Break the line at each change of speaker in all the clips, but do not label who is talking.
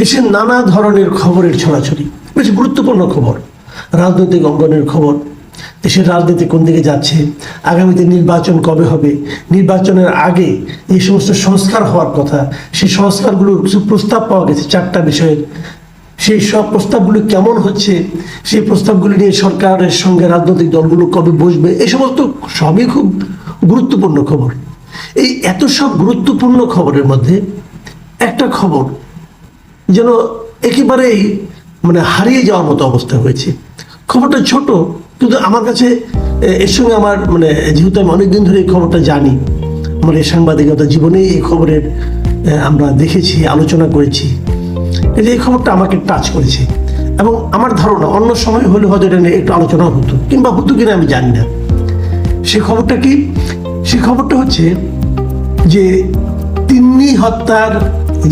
দেশের নানা ধরনের খবরের ছড়াছড়ি, বেশ গুরুত্বপূর্ণ খবর, রাজনৈতিক অঙ্গনের খবর। দেশের রাজনীতি কোন দিকে যাচ্ছে, আগামীতে নির্বাচন কবে হবে, নির্বাচনের আগে এই সমস্ত সংস্কার হওয়ার কথা, সেই সংস্কারগুলোর কিছু প্রস্তাব পাওয়া গেছে চারটা বিষয়ের। সেই সব প্রস্তাবগুলি কেমন হচ্ছে, সেই প্রস্তাবগুলি নিয়ে সরকারের সঙ্গে রাজনৈতিক দলগুলো কবে বসবে, এই সমস্ত সবই খুব গুরুত্বপূর্ণ খবর। এই এত সব গুরুত্বপূর্ণ খবরের মধ্যে একটা খবর যেন একেবারেই মানে হারিয়ে যাওয়ার মতো অবস্থা হয়েছে। খবরটা ছোট, কিন্তু আমার কাছে এর সঙ্গে আমার মানে যেহেতু আমি অনেকদিন ধরে এই খবরটা জানি, আমার এই সাংবাদিকতা জীবনে এই খবরের আমরা দেখেছি, আলোচনা করেছি। এই যে এই খবরটা আমাকে টাচ করেছে। এবং আমার ধারণা, অন্য সময় হলে হয়তো এটা নিয়ে একটু আলোচনা হতো, কিংবা হতো কিনা আমি জানি না। সে খবরটা কি? সে খবরটা হচ্ছে যে তিন্নি হত্যার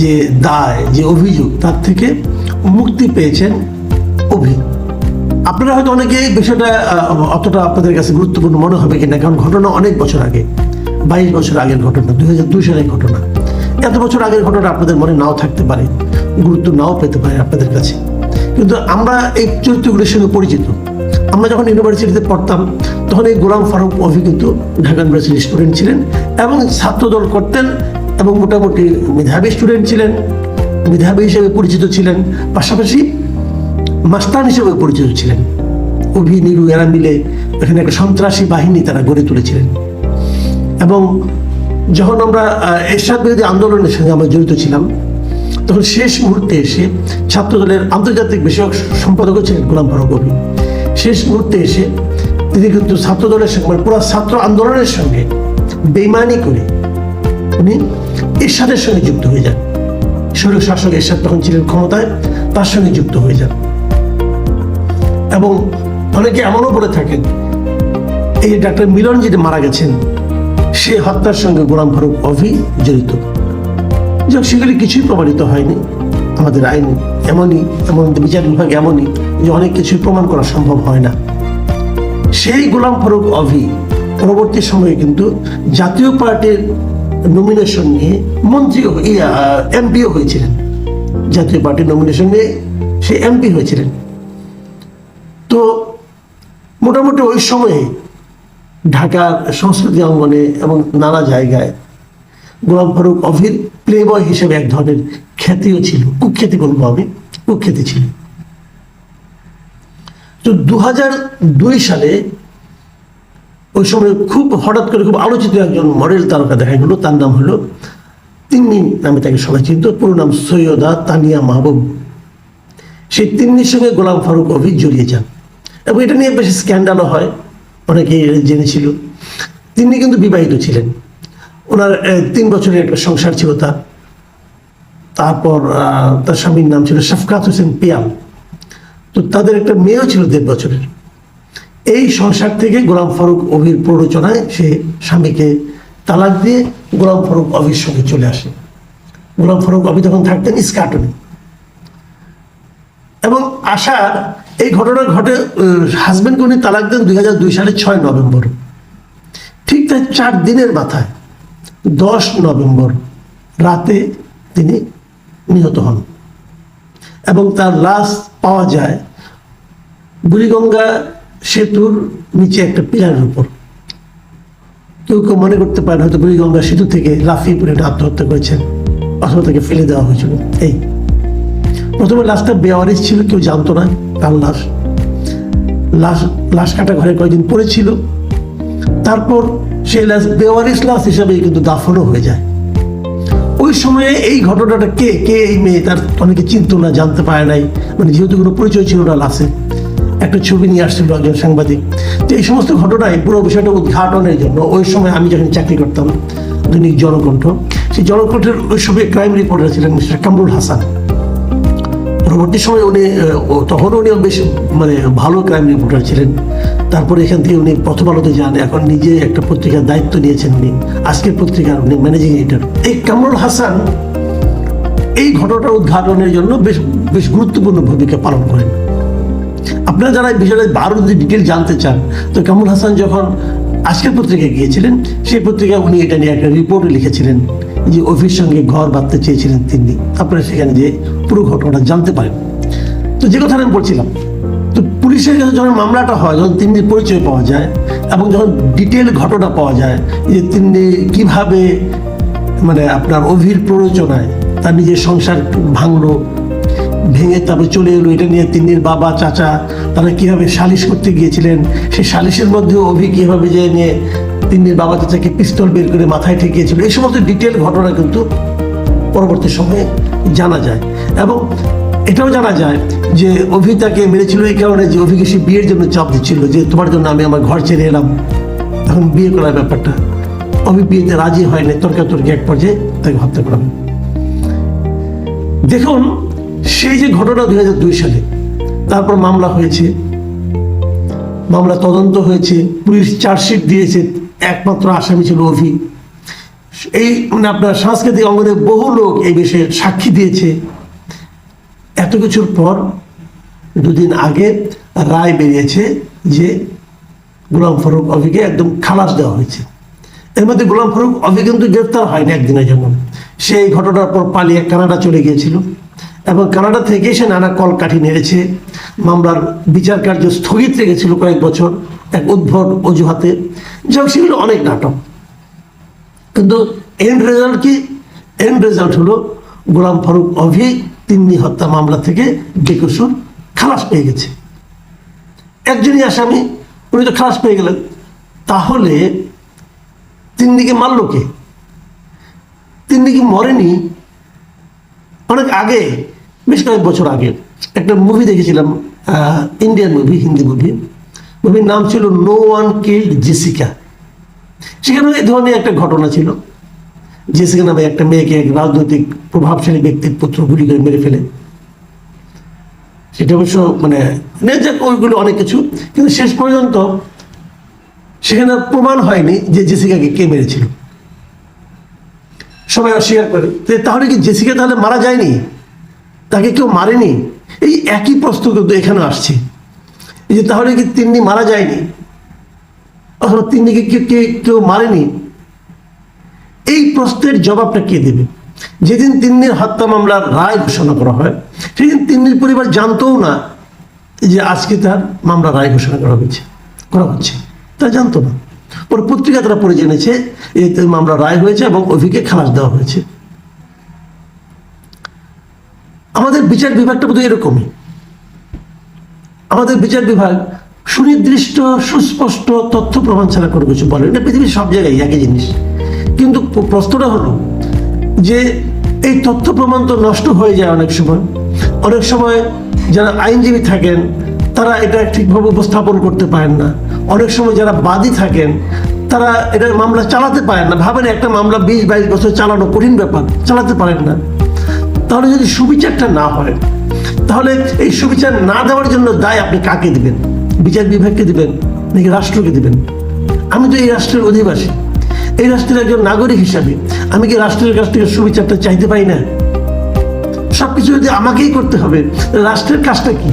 যে দায়, যে অভিযোগ, তার থেকে মুক্তি পেয়েছেন অভি। আপনারা হয়তো অনেকে বিষয়টা অতটা আপনাদের কাছে গুরুত্বপূর্ণ মনে হবে কিনা, কারণ ঘটনা অনেক বছর আগে, বাইশ বছর আগের ঘটনা, দুই হাজার দুই সালের ঘটনা। এত বছর আগের ঘটনা আপনাদের মনে নাও থাকতে পারে, গুরুত্ব নাও পেতে পারে আপনাদের কাছে। কিন্তু আমরা এই চরিত্রগুলির সঙ্গে পরিচিত। আমরা যখন ইউনিভার্সিটিতে পড়তাম, তখন এই গোলাম ফারুক অভি কিন্তু ঢাকা ইউনিভার্সিটির স্টুডেন্ট ছিলেন এবং ছাত্রদল করতেন এবং মোটামুটি মেধাবী স্টুডেন্ট ছিলেন, মেধাবী হিসেবে পরিচিত ছিলেন, পাশাপাশি মাস্তান হিসেবে পরিচিত ছিলেন। অভি নিরু এরা মিলে এখানে একটা সন্ত্রাসী বাহিনী তারা গড়ে তুলেছিলেন। এবং যখন আমরা এরশাদ বিরোধী আন্দোলনের সঙ্গে আমরা জড়িত ছিলাম, তখন শেষ মুহূর্তে এসে ছাত্রদলের আন্তর্জাতিক বিষয়ক সম্পাদক ছিলেন গোলাম ফারুক কবি শেষ মুহূর্তে এসে তিনি কিন্তু ছাত্রদলের সঙ্গে মানে পুরো ছাত্র আন্দোলনের সঙ্গে বেইমানি করে উনি এরশাদের সঙ্গে যুক্ত হয়ে যান। স্বৈর শাসক এরশাদ তখন ছিলেন ক্ষমতায়, তার সঙ্গে যুক্ত হয়ে যান। এবং অনেকে এমনও বলে থাকেন, এই ডাক্তার মিলন যেটা মারা গেছেন, সে হত্যার সঙ্গে গোলাম ফারুক অভি জড়িত যাক সেগুলি কিছুই প্রমাণিত হয়নি। আমাদের আইন এমনই এমন বিচার বিভাগ এমনই যে অনেক কিছুই প্রমাণ করা সম্ভব হয় না। সেই গোলাম ফারুক অভি পরবর্তী সময়ে কিন্তু জাতীয় পার্টির নমিনেশন নিয়ে মন্ত্রী এমপিও হয়েছিলেন। জাতীয় পার্টির নমিনেশন নিয়ে সে এমপি হয়েছিলেন। তো মোটামুটি ওই সময়ে ঢাকার সংস্কৃতি অঙ্গনে এবং নানা জায়গায় গোলাম ফারুক অভির প্লে বয় হিসেবে এক ধরনের খ্যাতিও ছিল, কুখ্যাতি বলব আমি, কুখ্যাতি ছিল। তো দু সালে ওই সময় খুব হঠাৎ করে খুব আলোচিত একজন মডেল তারকা দেখা গেল, তার নাম হলো তিন্নি নামে তাকে সবাই চিনত, পুরো নাম সৈয়দা তানিয়া মাহবুব। সেই তিন্নির সঙ্গে গোলাম ফারুক অভি জড়িয়ে যান। এবং এটা নিয়ে বেশ স্ক্যান্ডালও হয়, অনেকেই জেনেছিল। তিনি কিন্তু বিবাহিত ছিলেন। ওনার তিন বছরের একটা সংসার ছিল তার। তারপর তার স্বামীর নাম ছিল শফকাত হোসেন পিয়াল। তো তাদের একটা মেয়েও ছিল দেড় বছরের। এই সংসার থেকে গোলাম ফারুক অভির প্ররোচনায় সে স্বামীকে তালাক দিয়ে গোলাম ফারুক অভির সঙ্গে চলে আসে। গোলাম ফারুক অভি তখন থাকতেন ইস্কাটনে। এবং আশার এই ঘটনা ঘটে হাজব্যান্ডকে উনি তালাক দেন দুই হাজার দুই সালের ছয় নভেম্বর। ঠিক তাই চার দিনের মাথায়, দশ নভেম্বর রাতে তিনি নিহত হন। এবং তার লাশ পাওয়া যায় বুড়িগঙ্গা সেতুর নিচে একটা পিলারের উপর। কেউ কেউ মনে করতে পারেন হয়তো বুড়িগঙ্গা সেতু থেকে লাফিয়ে পড়ে আত্মহত্যা করেছেন, অথবা তাকে ফেলে দেওয়া হয়েছিল। এই। প্রথমে লাশটা বেওয়ারিস ছিল, কেউ জানতো না তার লাশ। লাশ লাশ কাটা ঘরে কয়েকদিন পড়েছিল। তারপর সেই লাশ বেওয়ারিস লাশ হিসাবে কিন্তু দাফনও হয়ে যায়। ওই সময়ে এই ঘটনাটা কে কে এই মেয়ে, তার অনেকে চিনত না, জানতে পারে নাই। মানে যেহেতু কোনো পরিচয় ছিল না লাশে একটা ছবি নিয়ে আসছিল একজন সাংবাদিক। তো এই সমস্ত ঘটনায় পুরো বিষয়টা উদ্ঘাটনের জন্য ওই সময় আমি যখন চাকরি করতাম, দৈনিক জনকণ্ঠ, সেই জনকণ্ঠের ওই সময় ক্রাইম রিপোর্টার ছিলেন মিস্টার কামরুল হাসান। পরবর্তী সময় উনি তখন উনি বেশ মানে ভালো ক্রাইম রিপোর্টার ছিলেন। তারপরে এখান থেকে উনি প্রথম আলোতে যান, এখন নিজে একটা পত্রিকার দায়িত্ব নিয়েছেন উনি। আজকের পত্রিকার উনি ম্যানেজিং এডিটর এই কামরুল হাসান এই ঘটনাটা উদ্ঘাটনের জন্য বেশ বেশ গুরুত্বপূর্ণ ভূমিকা পালন করেন। আপনারা যারা বিষয়টা আরও যদি ডিটেল জানতে চান, তো কামরুল হাসান যখন আজকের পত্রিকায় গিয়েছিলেন, সেই পত্রিকায় উনি এটা নিয়ে একটা রিপোর্ট লিখেছিলেন যে অভির সঙ্গে ঘর বাঁধতে চেয়েছিলেন তিনি। আপনারা সেখানে যে পুরো ঘটনাটা জানতে পারেন। তো যে কথাটা আমি বলছিলাম, তো পুলিশের কাছে যখন মামলাটা হয়, যখন তিনি পরিচয় পাওয়া যায় এবং যখন ডিটেল ঘটনা পাওয়া যায় যে তিনি কীভাবে মানে আপনার অভির প্ররোচনায় তার নিজের সংসার ভাঙলো ভেঙে তারপরে চলে এলো, এটা নিয়ে তিন্নির বাবা, চাচা, তারা কীভাবে সালিশ করতে গিয়েছিলেন? সেই সালিশের মধ্যে অভি কীভাবে যে নিয়ে তিন্নির বাবা, চাচাকে পিস্তল বের করে মাথায় ঠেকিয়েছিল, এই সমস্ত ডিটেল ঘটনা কিন্তু পরবর্তী সময়ে জানা যায়। এবং এটাও জানা যায় যে অভি তাকে মেরেছিল এই কারণে যে অভিকে সে বিয়ের জন্য চাপ দিচ্ছিল, যে তোমার জন্য আমি আমার ঘর ছেড়ে এলাম। এখন বিয়ে করার ব্যাপারটা। অভি বিয়েতে রাজি হয়নি তর্কাতর্কি এক পর্যায়ে তাকে হত্যা করা দেখুন সেই যে ঘটনা দুই হাজার দুই সালে, তারপর মামলা হয়েছে। মামলা তদন্ত হয়েছে, পুলিশ চার্জশিট দিয়েছে, একমাত্র আসামি ছিল অভি। এই মানে আপনার সাংস্কৃতিক অঙ্গনে বহু লোক এই বিষয়ে সাক্ষী দিয়েছে। এত কিছুর পর দুদিন আগে রায় বেরিয়েছে যে গোলাম ফারুক অভিকে একদম খালাস দেওয়া হয়েছে। এর মধ্যে গোলাম ফারুক অভি কিন্তু গ্রেফতার হয়নি একদিনের জন্য সেই ঘটনার পর পালিয়ে কানাডা চলে গিয়েছিল। এবং কানাডা থেকে সে নানা কলকাঠি নেড়েছে। মামলার বিচার কার্য স্থগিত রেখেছিল কয়েক বছর এক উদ্ভট অজুহাতে। যাক, সেগুলো অনেক নাটক। কিন্তু এন্ড রেজাল্ট কি? এন্ড রেজাল্ট হলো, গোলাম ফারুক অভি তিন্নি হত্যা মামলা থেকে বেকসুর খালাস পেয়ে গেছে। একজনই আসামি, উনি তো খালাস পেয়ে গেলেন। তাহলে তিন্নিকে মারল কে? তিন্নি কি মরেনি। অনেক আগে বেশ কয়েক বছর আগে একটা মুভি দেখেছিলাম ইন্ডিয়ান মুভি হিন্দি মুভি মুভির নাম ছিল নো ওয়ান কিল্ড জেসিকা সেখানে এই ধরনের একটা ঘটনা ছিল। জেসিকা নামে একটা মেয়েকে এক রাজনৈতিক প্রভাবশালী ব্যক্তির পুত্র গুলি করে মেরে ফেলে। সেটা অবশ্য মানে নেই যাক ওইগুলো অনেক কিছু, কিন্তু শেষ পর্যন্ত সেখানে প্রমাণ হয়নি যে জেসিকাকে কে মেরেছিল। সবাই অস্বীকার করে। তাহলে কি জেসিকা তাহলে মারা যায়নি? তাকে কেউ মারেনি। এই একই প্রশ্ন কিন্তু এখানে আসছে। এই যে তাহলে কি তিন্নি মারা যায়নি? অথবা তিন্নিকে কে কেউ মারেনি? এই প্রশ্নের জবাবটা কে দেবে? যেদিন তিন্নির হত্যা মামলার রায় ঘোষণা করা হয়, সেদিন তিন্নির পরিবার জানতও না যে আজকে তার মামলা রায় ঘোষণা করা হয়েছে, করা হচ্ছে। তা জানতো না। পরে পত্রিকা তারা পড়ে জেনেছে, এই মামলা রায় হয়েছে এবং অভিকে খালাস দেওয়া হয়েছে। আমাদের বিচার বিভাগটা বোধহয় এরকমই। আমাদের বিচার বিভাগ সুনির্দিষ্ট, সুস্পষ্ট তথ্য প্রমাণ ছাড়া কোনো কিছু বলে এটা পৃথিবীর সব জায়গায় একই জিনিস। কিন্তু প্রশ্নটা হলো যে এই তথ্য প্রমাণ তো নষ্ট হয়ে যায় অনেক সময়। অনেক সময় যারা আইনজীবী থাকেন, তারা এটা ঠিকভাবে উপস্থাপন করতে পারেন না। অনেক সময় যারা বাদী থাকেন, তারা এটা মামলা চালাতে পারেন না। ভাবেন একটা মামলা বিশ বাইশ বছর চালানো কঠিন ব্যাপার, চালাতে পারেন না। তাহলে যদি সুবিচারটা না হয় তাহলে এই সুবিচার না দেওয়ার জন্য দায় আপনি কাকে দিবেন? বিচার বিভাগকে দিবেন নাকি রাষ্ট্রকে দিবেন? আমি তো এই রাষ্ট্রের অধিবাসী। এই রাষ্ট্রের একজন নাগরিক হিসাবে আমি কি রাষ্ট্রের কাছ থেকে সুবিচারটা চাইতে পারি না? সবকিছু যদি আমাকেই করতে হবে রাষ্ট্রের কাজটা কি?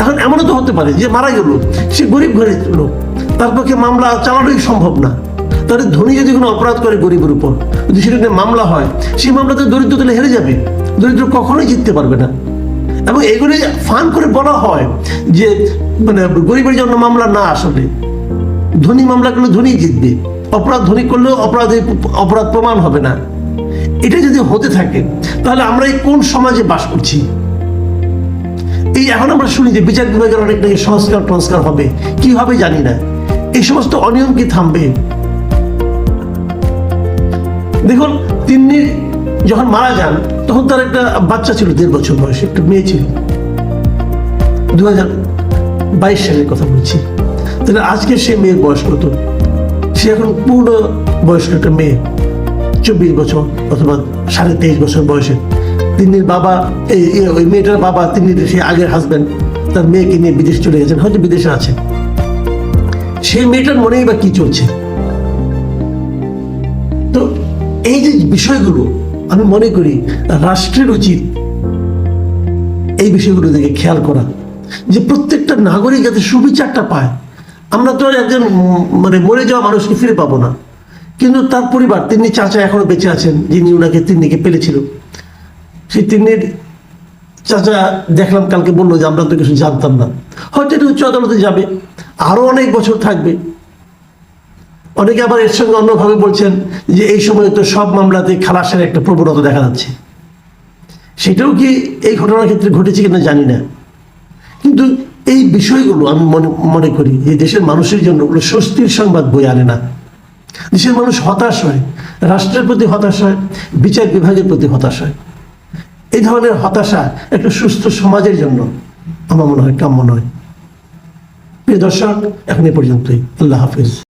এখন এমনও তো হতে পারে যে মারা গেল, সে গরিব ঘরে লোক, তার পক্ষে মামলা চালানোই সম্ভব না। তাহলে ধনী যদি কোনো অপরাধ করে গরিবের উপর, যদি সেটা মামলা হয়, সেই মামলাতে দরিদ্র তাহলে হেরে যাবে। দরিদ্র কখনোই জিততে পারবে না। এবং এগুলি ফান করে বলা হয় যে মানে গরিবের জন্য মামলা না আসলে, ধনী মামলা করলে ধনী জিতবে। অপরাধ ধনী করলেও অপরাধে, অপরাধ প্রমাণ হবে না। এটা যদি হতে থাকে, তাহলে আমরা এই কোন সমাজে বাস করছি? এই এখন আমরা শুনি যে বিচার বিভাগের অনেক নাকি সংস্কার টংস্কার হবে। কি হবে জানি না। এই সমস্ত অনিয়ম কি থামবে? দেখুন, তিন্নি যখন মারা যান, তখন তার একটা বাচ্চা ছিল, দেড় বছর বয়সে, একটা মেয়ে ছিল। দু বাইশ সালের কথা বলছি। তাহলে আজকে সে মেয়ের বয়স কত? সে এখন পূর্ণ বয়স্ক একটা মেয়ে, চব্বিশ বছর অথবা সাড়ে তেইশ বছর বয়সে। তিন্নির বাবা, এই এই, ওই মেয়েটার বাবা, তিন্নির সে আগের হাজব্যান্ড তার মেয়েকে নিয়ে বিদেশ চলে গেছেন, হয়তো বিদেশে আছে। সেই মেয়েটার মনেই বা কি চলছে? তো এই যে বিষয়গুলো আমি মনে করি রাষ্ট্রের উচিত এই বিষয়গুলো দিকে খেয়াল করা। যে প্রত্যেকটা নাগরিক যাতে সুবিচারটা পায়। আমরা তো একজন মানে মরে যাওয়া মানুষকে ফিরে পাবো না। কিন্তু তার পরিবার তিনি চাচা এখনও বেঁচে আছেন, যিনি ওনাকে তিন্নিকে পেলেছিল। সেই তিন্নির চাচা দেখলাম কালকে বলল যে, আমরা তো কিছু জানতাম না। হয়তো এটা উচ্চ আদালতে যাবে। আরও অনেক বছর থাকবে। অনেকে আবার এর সঙ্গে অন্যভাবে বলছেন যে এই সময় তো সব মামলাতে খালাসের একটা প্রবণতা দেখা যাচ্ছে। সেটাও কি এই ঘটনার ক্ষেত্রে ঘটেছে কিনা জানি না। কিন্তু এই বিষয়গুলো আমি মনে মনে করি যে দেশের মানুষের জন্য ওগুলো স্বস্তির সংবাদ বই আনে না। দেশের মানুষ হতাশ হয়, রাষ্ট্রের প্রতি হতাশ হয়, বিচার বিভাগের প্রতি হতাশ হয়। এই ধরনের হতাশা একটা সুস্থ সমাজের জন্য আমার মনে হয় কাম্য নয়। প্রিয় দর্শক, এখন এ পর্যন্তই। আল্লাহ হাফিজ।